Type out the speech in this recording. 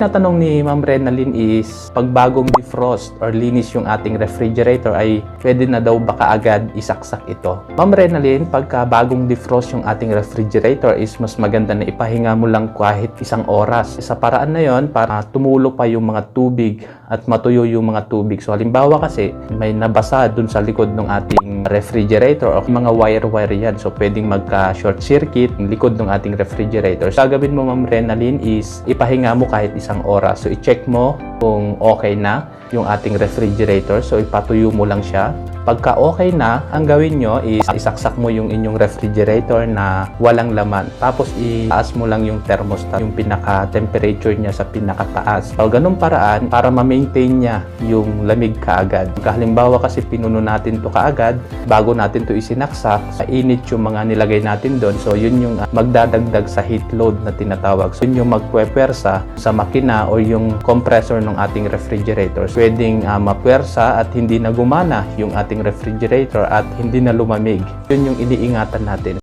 Natanong ni Ma'am Renalyn is, pag bagong defrost or linis yung ating refrigerator ay pwede na daw baka agad isaksak ito. Ma'am Renalyn, pagka bagong defrost yung ating refrigerator is mas maganda na ipahinga mo lang kahit isang oras. Sa paraan na yon para tumulo pa yung mga tubig at matuyo yung mga tubig. So halimbawa kasi may nabasa dun sa likod ng ating refrigerator o mga wire-wire yan. So pwedeng magka-short circuit yung likod ng ating refrigerator. So gagawin mo Ma'am Renalyn is ipahinga mo kahit isang oras. So i-check mo kung okay na yung ating refrigerator. So ipatuyo mo lang siya. Pagka okay na, ang gawin nyo is isaksak mo yung inyong refrigerator na walang laman. Tapos itaas mo lang yung thermostat, yung pinaka-temperature niya sa pinakataas. So ganun paraan para ma-maintain niya yung lamig kaagad. Pagka halimbawa kasi pinuno natin to kaagad, bago natin to isinaksak, sa init yung mga nilagay natin doon. So yun yung uh, magdadagdag sa heat load na tinatawag. So yun yung magpwepersa sa makina o yung compressor ng ating refrigerator. Pwedeng uh, mapwersa at hindi na gumana yung ating refrigerator at hindi na lumamig. Yun yung iniingatan natin.